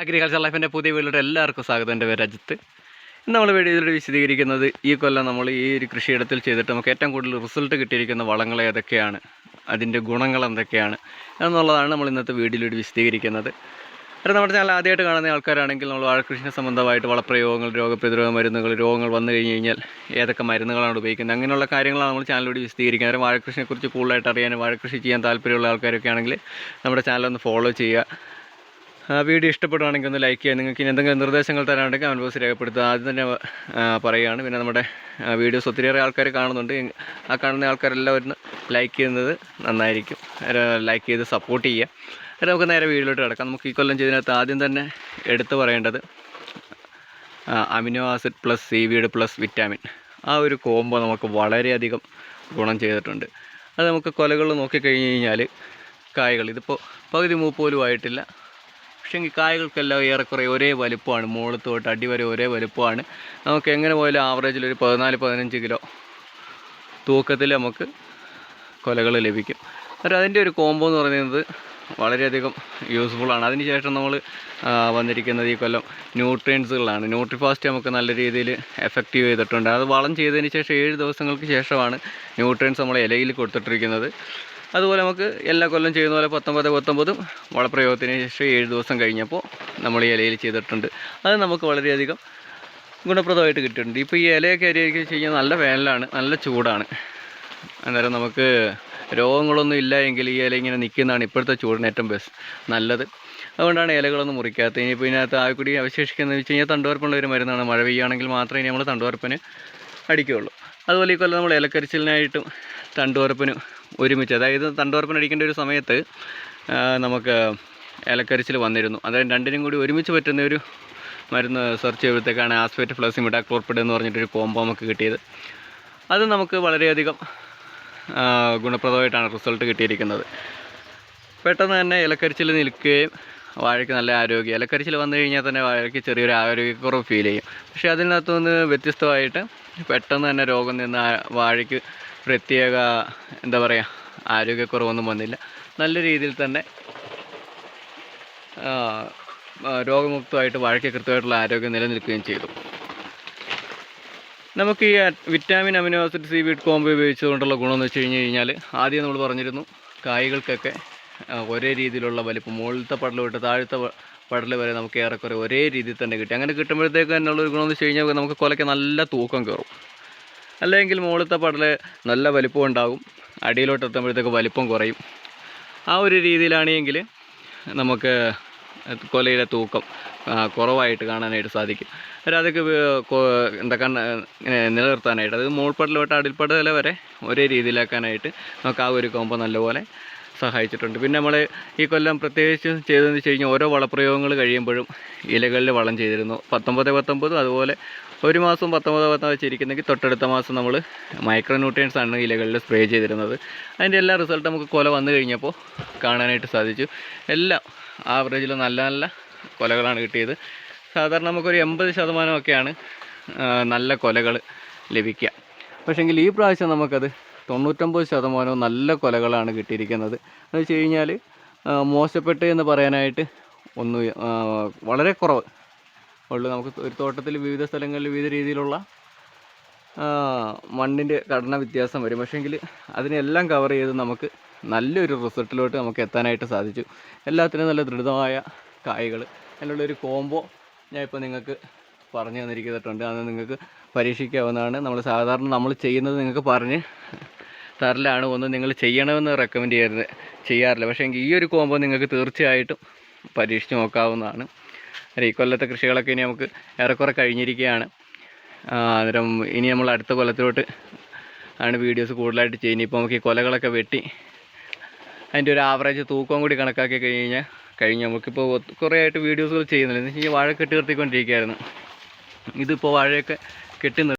Agriculture ലൈഫിന്റെ പുതിയ വീട്ടിലോട്ട് എല്ലാവർക്കും സ്വാഗതം. എന്റെ പേര് അജിത്ത്. ഇന്ന് നമ്മൾ വീഡിയോയിലൂടെ വിശദീകരിക്കുന്നത് ഈ കൊല്ലം നമ്മൾ ഈ ഒരു കൃഷിയിടത്തിൽ ചെയ്തിട്ട് നമുക്ക് ഏറ്റവും കൂടുതൽ റിസൾട്ട് കിട്ടിയിരിക്കുന്ന വളങ്ങൾ ഏതൊക്കെയാണ്? അതിന്റെ ഗുണങ്ങൾ എന്തൊക്കെയാണ്? എന്നുള്ളതാണ് നമ്മൾ ഇന്നത്തെ വീഡിയോയിലൂടെ വിശദീകരിക്കുന്നത്. അത് നമ്മുടെ ചാനൽ ആദ്യമായിട്ട് കാണുന്ന ആൾക്കാരാണെങ്കിൽ നമ്മൾ വാഴക്കൃഷിനെ സംബന്ധമായിട്ട് വളപ്രയോഗങ്ങൾ രോഗപ്രതിരോധ മരുന്നുകൾ രോഗങ്ങൾ വന്നു കഴിഞ്ഞ് കഴിഞ്ഞാൽ ഏതൊക്കെ മരുന്നുകളാണ് ഉപയോഗിക്കുന്നത്? അങ്ങനെയുള്ള കാര്യങ്ങളാണ് നമ്മൾ ചാനലിലൂടെ വിശദീകരിക്കുന്നത്. കാരണം കുറിച്ച് കൂടുതലായിട്ട് അറിയാനും വാഴക്കൃഷി ചെയ്യാൻ താല്പര്യമുള്ള ആൾക്കാരൊക്കെ ആണെങ്കിൽ നമ്മുടെ ചാനൽ ഒന്ന് ഫോളോ ചെയ്യുക. വീഡിയോ ഇഷ്ടപ്പെടുവാണെങ്കിൽ ഒന്ന് ലൈക്ക് ചെയ്യുക. നിങ്ങൾക്ക് ഇനി എന്തെങ്കിലും നിർദ്ദേശങ്ങൾ തരാനുണ്ടെങ്കിൽ കമന്റ് ബോക്സ് രേഖപ്പെടുത്തുക. ആദ്യം തന്നെ പറയുകയാണ്. പിന്നെ നമ്മുടെ വീഡിയോസ് ഒത്തിരിയേറെ ആൾക്കാർ കാണുന്നുണ്ട്. ആ കാണുന്ന ആൾക്കാരെല്ലാം ഒന്ന് ലൈക്ക് ചെയ്യുന്നത് നന്നായിരിക്കും. ലൈക്ക് ചെയ്ത് സപ്പോർട്ട് ചെയ്യുക. എന്നിട്ട് നമുക്ക് നേരെ വീഡിയോയിലോട്ട് കിടക്കാം. നമുക്ക് ഈ കൊല്ലം ചെയ്തതിനകത്ത് ആദ്യം തന്നെ എടുത്തു പറയേണ്ടത് amino acid plus seaweed plus vitamin ആ ഒരു കോംബോ നമുക്ക് വളരെയധികം ഗുണം ചെയ്തിട്ടുണ്ട്. അത് നമുക്ക് കൊലകൾ നോക്കിക്കഴിഞ്ഞ് കഴിഞ്ഞാൽ കായകൾ. ഇതിപ്പോൾ പകുതി മൂപ്പ് പോലും ആയിട്ടില്ല. പക്ഷേ കായകൾക്കെല്ലാം ഏറെക്കുറെ ഒരേ വലുപ്പമാണ്. മുകളിൽ തൊട്ട് അടി വരെ ഒരേ വലുപ്പമാണ്. നമുക്ക് എങ്ങനെ പോയാലും ആവറേജിൽ ഒരു പതിനാല് പതിനഞ്ച് കിലോ തൂക്കത്തിൽ നമുക്ക് കൊലകൾ ലഭിക്കും. അപ്പോൾ അതിന്റെ ഒരു കോംബോ എന്ന് പറയുന്നത് വളരെയധികം യൂസ്ഫുള്ളാണ് അതിനുശേഷം നമ്മൾ വന്നിരിക്കുന്നത് ഈ കൊല്ലം ന്യൂട്രിയൻസുകളാണ് ന്യൂട്രിഫാസ്റ്റ് നമുക്ക് നല്ല രീതിയിൽ എഫക്റ്റീവ് ചെയ്തിട്ടുണ്ട്. അത് വളം ചെയ്തതിന് ശേഷം ഏഴ് ദിവസങ്ങൾക്ക് ശേഷമാണ് ന്യൂട്രിയൻസ് നമ്മൾ ഇലയിൽ കൊടുത്തിട്ടിരിക്കുന്നത്. അതുപോലെ നമുക്ക് എല്ലാ കൊല്ലം ചെയ്യുന്ന പോലെ പത്തൊമ്പത് പത്തൊമ്പതും വളപ്രയോഗത്തിന് ശേഷം ഏഴ് ദിവസം കഴിഞ്ഞപ്പോൾ നമ്മൾ ഈ ഇലയിൽ ചെയ്തിട്ടുണ്ട്. അത് നമുക്ക് വളരെയധികം ഗുണപ്രദമായിട്ട് കിട്ടിയിട്ടുണ്ട്. ഇപ്പോൾ ഈ ഇലയൊക്കെ അരിയൊക്കെ ചെയ്യാൻ നല്ല വേനലാണ് നല്ല ചൂടാണ്. അന്നേരം നമുക്ക് രോഗങ്ങളൊന്നും ഇല്ല എങ്കിൽ ഈ ഇല ഇങ്ങനെ നിൽക്കുന്നതാണ് ഇപ്പോഴത്തെ ചൂടിന് ഏറ്റവും ബെസ്റ്റ് നല്ലത്. അതുകൊണ്ടാണ് ഇലകളൊന്നും മുറിക്കാത്തത്. ഇനിയിപ്പോൾ ഇതിനകത്ത് ആവിക്കുടി അവശേഷിക്കുന്നത് വെച്ച് കഴിഞ്ഞാൽ തണ്ടുവർപ്പുള്ള ഒരു മരുന്നാണ്. മഴ പെയ്യുകയാണെങ്കിൽ മാത്രമേ ഇനി നമ്മൾ തണ്ടുവർപ്പിന് അടിക്കുകയുള്ളൂ. അതുപോലെ ഈ കൊല്ലം നമ്മൾ ഇലക്കരിച്ചിലിനായിട്ടും തണ്ടുവറപ്പിനും ഒരുമിച്ച് അതായത് തണ്ടുവരപ്പിന് അടിക്കേണ്ട ഒരു സമയത്ത് നമുക്ക് ഇലക്കരിച്ചിൽ വന്നിരുന്നു. അതായത് രണ്ടിനും കൂടി ഒരുമിച്ച് പറ്റുന്ന ഒരു മരുന്ന് സെർച്ച് ചെയ്യുമ്പോഴത്തേക്കാണ് ആസ്പെറ്റ് പ്ലസ് ഇമിഡാക്ലോർപ്പിഡ് എന്ന് പറഞ്ഞിട്ടൊരു കോംബോ നമുക്ക് കിട്ടിയത്. അത് നമുക്ക് വളരെയധികം ഗുണപ്രദമായിട്ടാണ് റിസൾട്ട് കിട്ടിയിരിക്കുന്നത്. പെട്ടെന്ന് തന്നെ ഇലക്കരിച്ചിൽ നിൽക്കുകയും വാഴയ്ക്ക് നല്ല ആരോഗ്യം ഇലക്കരിച്ചിൽ വന്നു കഴിഞ്ഞാൽ തന്നെ വാഴയ്ക്ക് ചെറിയൊരു ആരോഗ്യക്കുറവ് ഫീൽ ചെയ്യും. പക്ഷേ അതിനകത്തു നിന്ന് വ്യത്യസ്തമായിട്ട് പെട്ടെന്ന് തന്നെ രോഗം നിന്ന് വാഴയ്ക്ക് പ്രത്യേക എന്താ പറയുക ആരോഗ്യക്കുറവൊന്നും വന്നില്ല. നല്ല രീതിയിൽ തന്നെ രോഗമുക്തമായിട്ട് വാഴയ്ക്ക് കൃത്യമായിട്ടുള്ള ആരോഗ്യം നിലനിൽക്കുകയും ചെയ്തു. നമുക്ക് ഈ vitamin amino acid seaweed combo ഉപയോഗിച്ചുകൊണ്ടുള്ള ഗുണമെന്ന് വെച്ച് കഴിഞ്ഞ് കഴിഞ്ഞാൽ ആദ്യം നമ്മൾ പറഞ്ഞിരുന്നു കായ്കൾക്കൊക്കെ ഒരേ രീതിയിലുള്ള വലിപ്പം. മുകളിലത്തെ പടൽ തൊട്ട് താഴത്തെ പടൽ വരെ നമുക്ക് ഏറെക്കുറെ ഒരേ രീതിയിൽ തന്നെ കിട്ടി. അങ്ങനെ കിട്ടുമ്പോഴത്തേക്ക് ഒരു ഗുണമെന്ന് വെച്ച് കഴിഞ്ഞാൽ നമുക്ക് കൊലയ്ക്ക് നല്ല തൂക്കം കയറും. അല്ലെങ്കിൽ മുകളിലത്തെ പടൽ നല്ല വലിപ്പം ഉണ്ടാകും. അടിയിലോട്ട് എത്തുമ്പോഴത്തേക്ക് വലിപ്പം കുറയും. ആ ഒരു രീതിയിലാണെങ്കിൽ നമുക്ക് കൊലയുടെ തൂക്കം കുറവായിട്ട് കാണാനായിട്ട് സാധിക്കും. അന്നേരം അതൊക്കെ എന്താ കണ്ണ നിലനിർത്താനായിട്ട്. അത് മുകൾപ്പടൽ തൊട്ട് അടിൽപ്പടൽ വരെ ഒരേ രീതിയിലാക്കാനായിട്ട് നമുക്ക് ആ ഒരു കോമ്പോ നല്ലപോലെ സഹായിച്ചിട്ടുണ്ട്. പിന്നെ നമ്മൾ ഈ കൊല്ലം പ്രത്യേകിച്ച് ചെയ്തതെന്ന് വെച്ച് കഴിഞ്ഞാൽ ഓരോ വളപ്രയോഗങ്ങൾ കഴിയുമ്പോഴും ഇലകളിൽ വളം ചെയ്തിരുന്നു. പത്തൊമ്പത് പത്തൊമ്പതും അതുപോലെ ഒരു മാസം പത്തൊമ്പത് പത്തൊമ്പത് വെച്ചിരിക്കുന്നെങ്കിൽ തൊട്ടടുത്ത മാസം നമ്മൾ മൈക്രോ ന്യൂട്രിയൻസ് ആണ് ഇലകളിൽ സ്പ്രേ ചെയ്തിരുന്നത്. അതിന്റെ എല്ലാ റിസൾട്ട് നമുക്ക് കൊല വന്നു കഴിഞ്ഞപ്പോൾ കാണാനായിട്ട് സാധിച്ചു. എല്ലാം ആവറേജിൽ നല്ല നല്ല കൊലകളാണ് കിട്ടിയത്. സാധാരണ നമുക്കൊരു എൺപത് ശതമാനമൊക്കെയാണ് നല്ല കൊലകൾ ലഭിക്കുക പക്ഷേങ്കിൽ ഈ പ്രാവശ്യം നമുക്കത് തൊണ്ണൂറ്റൊമ്പത് ശതമാനവും നല്ല കൊലകളാണ് കിട്ടിയിരിക്കുന്നത്. എന്ന് വെച്ച് കഴിഞ്ഞാൽ മോശപ്പെട്ട് എന്ന് പറയാനായിട്ട് ഒന്നും വളരെ കുറവ്. ഉള്ളു. നമുക്ക് ഒരു തോട്ടത്തിൽ വിവിധ സ്ഥലങ്ങളിൽ വിവിധ രീതിയിലുള്ള മണ്ണിന്റെ ഘടന വ്യത്യാസം വരും. പക്ഷേങ്കിൽ അതിനെല്ലാം കവർ ചെയ്ത് നമുക്ക് നല്ലൊരു റിസൾട്ടിലോട്ട് നമുക്ക് എത്താനായിട്ട് സാധിച്ചു. എല്ലാത്തിനും നല്ല ദൃഢമായ കായ്കൾ അതിനുള്ളൊരു കോംബോ ഞാൻ ഇപ്പോൾ നിങ്ങൾക്ക് പറഞ്ഞു തന്നിരിക്കുന്നുണ്ട്. അത് നിങ്ങൾക്ക് പരീക്ഷിക്കാവുന്നതാണ്. നമ്മൾ സാധാരണ നമ്മൾ ചെയ്യുന്നത് നിങ്ങൾക്ക് പറഞ്ഞ് തരലാണ് ഒന്ന് നിങ്ങൾ ചെയ്യണമെന്ന് റെക്കമെൻഡ് ചെയ്യരുത് ചെയ്യാറില്ല. പക്ഷേ എങ്കിൽ ഈ ഒരു കോംബോ നിങ്ങൾക്ക് തീർച്ചയായിട്ടും പരീക്ഷിച്ച് നോക്കാവുന്നതാണ്. ഈ കൊല്ലത്തെ കൃഷികളൊക്കെ ഇനി നമുക്ക് ഏറെക്കുറെ കഴിഞ്ഞിരിക്കുകയാണ്. അന്നേരം ഇനി നമ്മൾ അടുത്ത കൊല്ലത്തിലോട്ട് ആണ് വീഡിയോസ് കൂടുതലായിട്ട് ചെയ്യുന്നത്. ഇപ്പോൾ നമുക്ക് ഈ കൊലകളൊക്കെ വെട്ടി അതിന്റെ ഒരു ആവറേജ് തൂക്കം കൂടി കണക്കാക്കി കഴിഞ്ഞ് കഴിഞ്ഞാൽ കഴിഞ്ഞ് നമുക്കിപ്പോൾ കുറേ ആയിട്ട് വീഡിയോസുകൾ ചെയ്യുന്നില്ല എന്ന് വെച്ച് കഴിഞ്ഞാൽ വാഴ കെട്ടി നിർത്തിക്കൊണ്ടിരിക്കുകയായിരുന്നു. ഇതിപ്പോൾ വാഴയൊക്കെ കെട്ടി